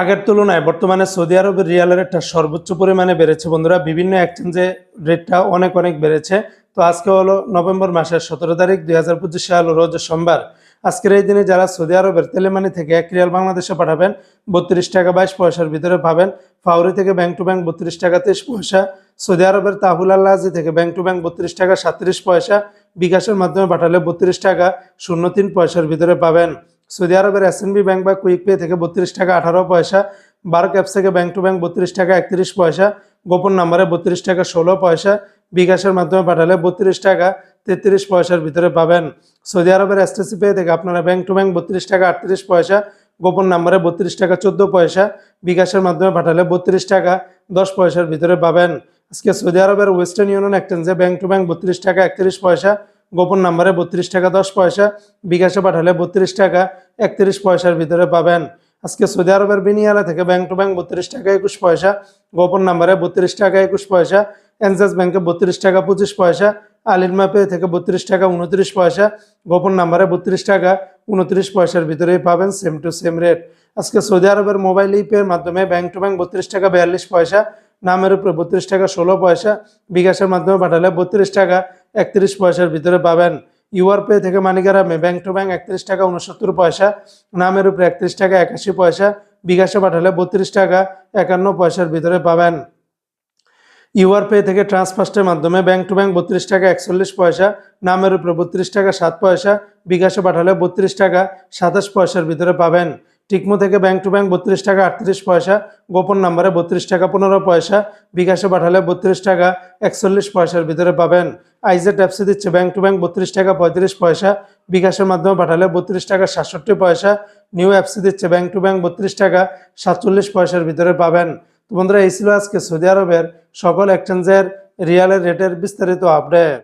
আগের তুলনায় বর্তমানে সৌদি আরবের রিয়ালের রেটটা সর্বোচ্চ পরিমাণে বেড়েছে। বন্ধুরা, বিভিন্ন এক্সচেঞ্জে রেটটা অনেক অনেক বেড়েছে। তো আজকে হলো নভেম্বর মাসের সতেরো তারিখ দুই হাজার পঁচিশ সাল, রোজ সোমবার। আজকের এই দিনে যারা সৌদি আরবের তেলেমানি থেকে এক রিয়াল বাংলাদেশে পাঠাবেন, বত্রিশ টাকা বাইশ পয়সার ভিতরে পাবেন। ফাউরি থেকে ব্যাংক টু ব্যাংক বত্রিশ টাকা তেইশ পয়সা। সৌদি আরবের তাহুল আল্লাহাজি থেকে ব্যাংক টু ব্যাংক বত্রিশ টাকা সাতত্রিশ পয়সা। বিকাশের মাধ্যমে পাঠালে বত্রিশ টাকা শূন্য তিন পয়সার ভিতরে পাবেন। সৌদি আরবের এসএনবি ব্যাংক বা কুইক পে থেকে বত্রিশ টাকা আঠারো পয়সা বার্ক অ্যাপস থেকে ব্যাংক টু ব্যাংক বত্রিশ টাকা একত্রিশ পয়সা, গোপন নাম্বারে বত্রিশ টাকা ষোলো পয়সা, বিকাশের মাধ্যমে পাঠালে বত্রিশ টাকা তেত্রিশ পয়সার ভিতরে পাবেন। সৌদি আরবের এসটিসি পে থেকে আপনারা ব্যাংক টু ব্যাংক বত্রিশ টাকা আটত্রিশ পয়সা, গোপন নাম্বারে বত্রিশ টাকা চোদ্দ পয়সা, বিকাশের মাধ্যমে পাঠালে বত্রিশ টাকা দশ পয়সার ভিতরে পাবেন। আজকে সৌদি আরবের ওয়েস্টার্ন ইউনিয়ন এক্সচেঞ্জে ব্যাংক টু ব্যাংক বত্রিশ টাকা একত্রিশ পয়সা গোপন নাম্বারে বত্রিশ টাকা দশ পয়সা বিকাশে পাঠালে বত্রিশ টাকা একত্রিশ পয়সার ভিতরে পাবেন আজকে সৌদি আরবের বিনিয়ালা থেকে ব্যাংক টু ব্যাংক বত্রিশ টাকা একুশ পয়সা গোপন নাম্বারে বত্রিশ টাকা একুশ পয়সা এনজাস ব্যাংকে বত্রিশ টাকা পঁচিশ পয়সা আলিরমা পে থেকে বত্রিশ টাকা উনত্রিশ পয়সা গোপন নাম্বারে বত্রিশ টাকা উনত্রিশ পয়সার ভিতরেই পাবেন সেম টু সেম রেট আজকে সৌদি আরবের মোবাইল ইপের মাধ্যমে ব্যাংক টু ব্যাংক বত্রিশ টাকা বিয়াল্লিশ পয়সা নামের উপরে বত্রিশ টাকা ষোলো পয়সা বিকাশের মাধ্যমে পাঠালে বত্রিশ টাকা একত্রিশ পয়সার ভিতরে পাবেন। ইউআর পে থেকে মানিকারামে ব্যাংক টু ব্যাংক একত্রিশ টাকা উনসত্তর পয়সা। নামের উপরে একত্রিশ টাকা, একাশি পয়সা। বিকাশে পাঠালে বত্রিশ টাকা, একান্ন পয়সার ভিতরে পাবেন। ইউআর পে থেকে ট্রান্সফার্স্টের মাধ্যমে ব্যাংক টু ব্যাংক বত্রিশ টাকা, একচল্লিশ পয়সা। নামের উপরে বত্রিশ টাকা, সাত পয়সা। বিকাশে পাঠালে বত্রিশ টাকা, সাতাশ পয়সার ভিতরে পাবেন। টিকমো থেকে ব্যাংক টু ব্যাংক বত্রিশ টাকা আটত্রিশ পয়সা, গোপন নাম্বারে বত্রিশ টাকা পনেরো পয়সা, বিকাশে পাঠালে বত্রিশ টাকা একচল্লিশ পয়সার ভিতরে পাবেন। আইজে ট্যাপসি দিচ্ছে ব্যাংক টু ব্যাংক বত্রিশ টাকা পঁয়ত্রিশ পয়সা, বিকাশের মাধ্যমে পাঠালে বত্রিশ টাকা সাতষট্টি পয়সা নিউ অ্যাপসি দিচ্ছে ব্যাংক টু ব্যাংক বত্রিশ টাকা সাতচল্লিশ পয়সার ভিতরে পাবেন। তো বন্ধুরা, এই ছিল আজকে সৌদি আরবের সকল এক্সচেঞ্জের রিয়ালের রেটের বিস্তারিত আপডেট